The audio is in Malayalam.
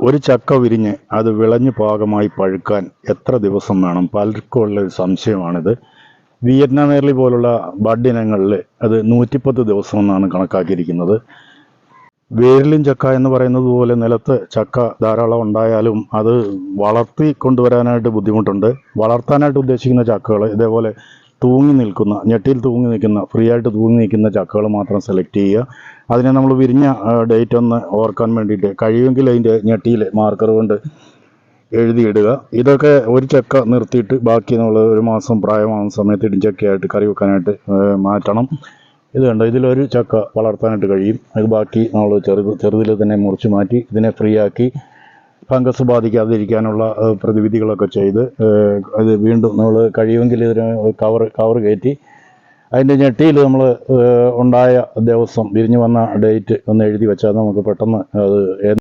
ഒരു ചക്ക വിരിഞ്ഞ് അത് വിളഞ്ഞു പാകമായി പഴുക്കാൻ എത്ര ദിവസം വേണം? പലർക്കും ഉള്ള ഒരു സംശയമാണിത്. വിയറ്റ്നാം എയർലി പോലുള്ള ബഡ് ഇനങ്ങളിൽ അത് നൂറ്റിപ്പത്ത് ദിവസം എന്നാണ് കണക്കാക്കിയിരിക്കുന്നത്. വേരിലും ചക്ക എന്ന് പറയുന്നത് പോലെ നിലത്ത് ചക്ക ധാരാളം ഉണ്ടായാലും അത് വളർത്തി കൊണ്ടുവരാനായിട്ട് ബുദ്ധിമുട്ടുണ്ട്. വളർത്താനായിട്ട് ഉദ്ദേശിക്കുന്ന ചക്കകൾ ഇതേപോലെ തൂങ്ങി നിൽക്കുന്ന ഞെട്ടിയിൽ തൂങ്ങി നിൽക്കുന്ന ഫ്രീ ആയിട്ട് തൂങ്ങി നിൽക്കുന്ന ചക്കകൾ മാത്രം സെലക്ട് ചെയ്യുക. അതിനെ നമ്മൾ വിരിഞ്ഞ ഡേറ്റ് ഒന്ന് ഓർക്കാൻ വേണ്ടിയിട്ട് കഴിയുമെങ്കിൽ അതിന്റെ ഞെട്ടിയിൽ മാർക്കർ കൊണ്ട് എഴുതിയിടുക. ഇതൊക്കെ ഒരു ചക്ക നിർത്തിയിട്ട് ബാക്കി നമ്മൾ ഒരു മാസം പ്രായമാകുന്ന സമയത്ത് ഇടിഞ്ചക്കയായിട്ട് കറി വെക്കാനായിട്ട് മാറ്റണം. ഇത് കണ്ടോ? ഇതിലൊരു ചക്ക വളർത്താനായിട്ട് കഴിയും. ഇത് ബാക്കി നമ്മൾ ചെറുത് ചെറുതിൽ തന്നെ മുറിച്ച് മാറ്റി ഇതിനെ ഫ്രീ ആക്കി ഫംഗസ് ബാധിക്കാതിരിക്കാനുള്ള പ്രതിവിധികളൊക്കെ ചെയ്ത് അത് വീണ്ടും നമ്മൾ കഴിയുമെങ്കിൽ ഇതിന് കവർ കവർ കയറ്റി അതിന്റെ ഞെട്ടിയിൽ നമ്മൾ ഉണ്ടായ ദിവസം വിരിഞ്ഞു വന്ന ഡേറ്റ് ഒന്ന് എഴുതി വെച്ചാൽ നമുക്ക് പെട്ടെന്ന് അത്